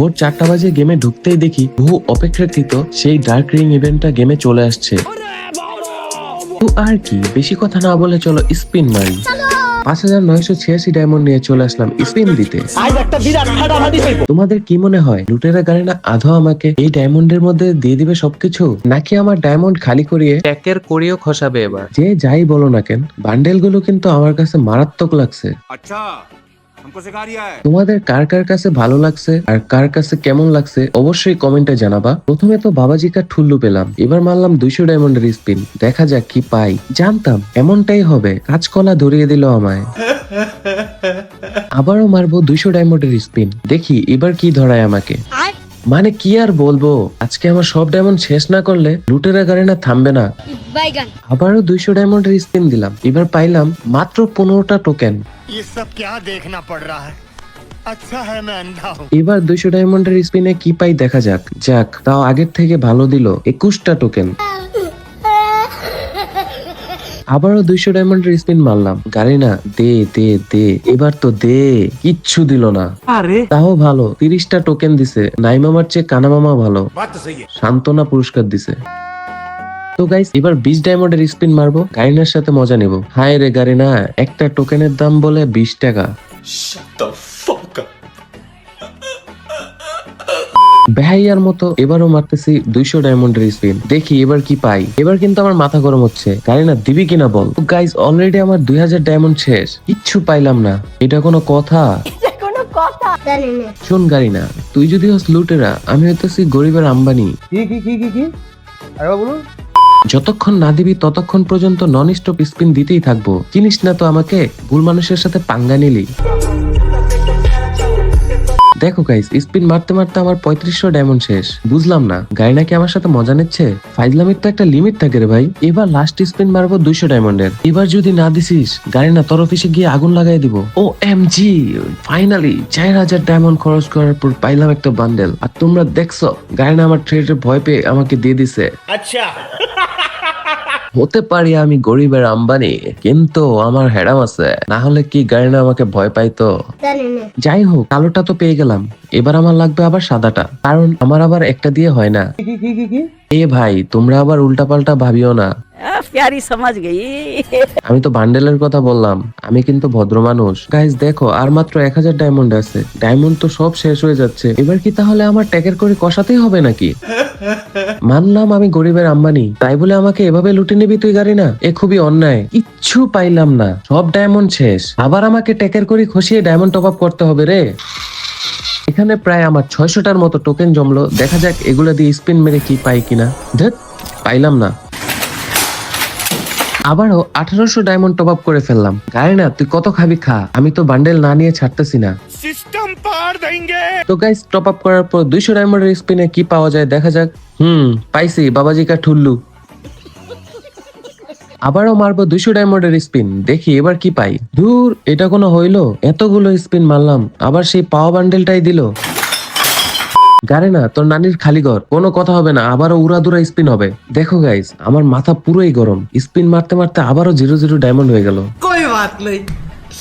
ভোর চারটা বাজে গেমে ঢুকতেই দেখি বহু অপেক্ষাকৃত সেই ডার্ক রিং ইভেন্টটা গেমে চলে আসছে। তো আর কি বেশি কথা না বলে চলো স্পিন মারি। পাঁচ হাজার নয়শো ছিয়াশি ডায়মন্ড নিয়ে চলে আসলাম স্পিন দিতে। তোমাদের কি মনে হয় লুটেরা গাড়ি না আধো আমাকে এই ডায়মন্ডের মধ্যে দিয়ে দিবে সবকিছু? নাকি আমার ডায়মন্ড খালি করিয়ে ট্যাকের করিয়েও খসাবে এবার? যে যাই বলো না কেন বান্ডেলগুলো কিন্তু আমার কাছে মারাত্মক লাগছে। আচ্ছা। তোমাদের কার কার কাছে ভালো লাগছে আর কার কাছে কেমন লাগছে অবশ্যই কমেন্টে জানাবা। প্রথমে তো বাবাজিকা ঠুল্লু পেলাম এবার মারলাম দুইশো ডায়মন্ডের স্পিন দেখা যাক কি পাই। জানতাম এমনটাই হবে। কাঁচকলা ধরিয়ে দিল আমায়। আবারও মারবো দুইশো ডায়মন্ডের স্পিন দেখি এবার কি ধরায় আমাকে। মানে কি আর বলব? আজকে আমার সব ডায়মন্ড শেষ না করলে লুটেরা গাড়ি না। থামবে না আবারও দুইশো ডায়মন্ডের স্পিন দিলাম। এবার পাইলাম মাত্র পনেরোটা টোকেন এবার দুইশো ডায়মন্ডের স্পিনে কি পাই দেখা যাক। যাক তাও আগের থেকে ভালো দিল একুশটা টোকেন আবারও দুইশো ডায়মন্ডের স্পিন মারলাম। গাড়ি না দে দে দে। এবার তো দে কিচ্ছু দিল না। আরে। তাও ভালো তিরিশটা টোকেন দিছে। নাইমামার চেয়ে কানামামা ভালো। সান্ত্বনা পুরস্কার দিছে। তো গাইস এবার বিশ ডায়মন্ডের স্পিন মারবো। গারিনার সাথে মজা নেব। হায় রে গারিনা একটা টোকেনের দাম বলে বিশ টাকা। বেহাইয়ার মতো এবারও মারতেছি দুইশো ডায়মন্ডের স্পিন দেখি এবার কি পাই। এবার কিন্তু আমার মাথা গরম হচ্ছে। গাড়ি না দিবি কিনা বল। গাইজ অলরেডি আমার দুই হাজার ডায়মন্ড শেষ। কিচ্ছু পাইলাম না। এটা কোনো কথা? জানি শোন গাড়ি না তুই যদি হস লুটেরা আমি হইতেছি গরিবের আম্বানি। কি কি কি কি কি? আরে বলুন। যতক্ষণ না দিবি ততক্ষণ পর্যন্ত নন স্টপ স্পিন দিতেই থাকব। চিনিস না তো আমাকে? ভুল মানুষের সাথে পাঙ্গা নিলি। দেখো গাইস স্পিন মারতে মারতে আমার পঁয়ত্রিশশো ডায়মন্ড শেষ। বুঝলাম না গাড়ি নাকি আমার সাথে মজা নিচ্ছে? ফাইজলামির তো একটা লিমিট থাকে রে ভাই। এবার লাস্ট স্পিন মারবো দুইশো ডায়মন্ডের এবার যদি না দিছিস গাড়ি না তোর অফিসে গিয়ে আগুন লাগাই দিব। ও এম জি ফাইনালি চার হাজার ডায়মন্ড খরচ করার পর পাইলাম একটা বান্ডেল আর তোমরা দেখছ গাড়ি না আমার ট্রেডে ভয় পেয়ে আমাকে দিয়ে দিছে। হতে পারি আমি গরিবের আম্বানি কিন্তু আমার হেডাম আছে না হলে কি গাড়ি আমাকে ভয় পাইতো? তো যাই হোক কালোটা তো পেয়ে গেলাম। এবার আমার লাগবে আবার সাদাটা কারণ আমার আবার একটা দিয়ে হয় না। কি কি কি কি কি? এ ভাই তোমরা আবার উল্টাপাল্টা ভাবিও না। আমি তো বান্ডেলের কথা বললাম আমি কিন্তু ভদ্র মানুষ। গাইজ দেখো আর মাত্র এক হাজার ডায়মন্ড আছে। ডায়মন্ড তো সব শেষ হয়ে যাচ্ছে। এবার কি তাহলে আমার ট্যাগের করে কষাতেই হবে নাকি? মানলাম আমি গরিবের আম্বানি তাই বলে আমাকে এভাবে লুটে নিবি তুই গাড়ি না এ খুবই অন্যায়। কিচ্ছু পাইলাম না। সব ডায়মন্ড শেষ। আবার আমাকে ট্যাকের করে খসিয়ে ডায়মন্ড টপ আপ করতে হবে রে। এখানে প্রায় আমার ছয়শটার মতো টোকেন জমলো। দেখা যাক এগুলো দিয়ে স্পিন মেরে কি পাই কিনা। ধ্যাত পাইলাম না। আবারও আঠারোশো ডায়মন্ড টপ আপ করে ফেললাম। গায়ে না তুই কত খাবি খা। আমি তো বান্ডেল না নিয়ে ছাড়তেছি না। তো গাইস টপ আপ করার পর দুইশো ডায়মন্ডের স্পিনে কি পাওয়া যায় দেখা যাক। হুম পাইছি বাবাজি কা ঠুল্লু। আবারও মারবো দুইশো ডায়মন্ডের স্পিন দেখি এবার কি পাই দূর এটা কোনো হইলো এতগুলো স্পিন মারলাম আবার সেই পাওয়া বান্ডেলটাই দিল গারে না তোর নানির খালি ঘর কোনো কথা হবে না আবারও উড়াদুরা স্পিন হবে দেখো গাইস আমার মাথা পুরোই গরম স্পিন মারতে মারতে আবারও জিরো জিরো ডায়মন্ড হয়ে গেল कोई बात नहीं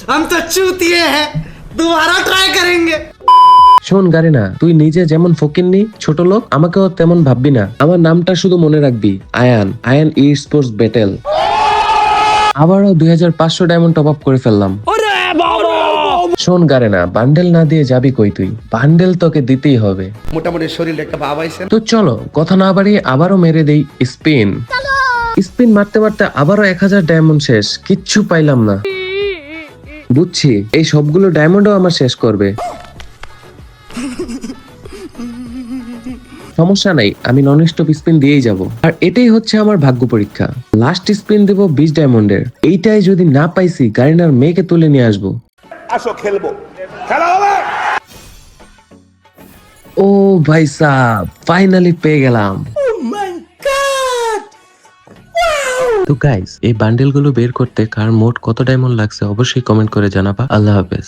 हम तो चूतिए हैं दोबारा ट्राई करेंगे শোন গাড়ি না তুই নিজে যেমন ফকিননি ছোট লোক আমাকেও তেমন ভাববি না আমার নামটা শুধু মনে রাখবি Ayaan Ayaan e sports battle আবারও দুই হাজার পাঁচশো ডায়মন্ড টপ আপ করে ফেললাম। শোন গারে না বান্ডেল না দিয়ে যাবি কই তুই? বান্ডেল তোকে দিতেই হবে। মোটামুটি শরীরে একটা ভাব আইছে তো চলো কথা না বাড়িয়ে আবারও মেরে দেই স্পিন। স্পিন মারতে মারতে আবারও এক হাজার ডায়মন্ড শেষ কিচ্ছু পাইলাম না। বুঝছি এই সবগুলো ডায়মন্ডও আমার শেষ করবে। সমস্যা নাই আমি নন স্টপ স্পিন দিয়েই যাব। আর এটাই হচ্ছে আমার ভাগ্য পরীক্ষা। লাস্ট স্পিন দেব বিশ ডায়মন্ডের এইটাই যদি না পাইছি গাড়িনার মেয়েকে তুলে নিয়ে আসব। আসো খেলব। খেলা হবে! ও ভাই সাহ ফাইনালি পেয়ে গেলাম। তো গাইস এই বান্ডেলগুলো বের করতে কার মোট কত ডায়মন্ড লাগছে অবশ্যই কমেন্ট করে জানাবা। আল্লাহ হাফেজ।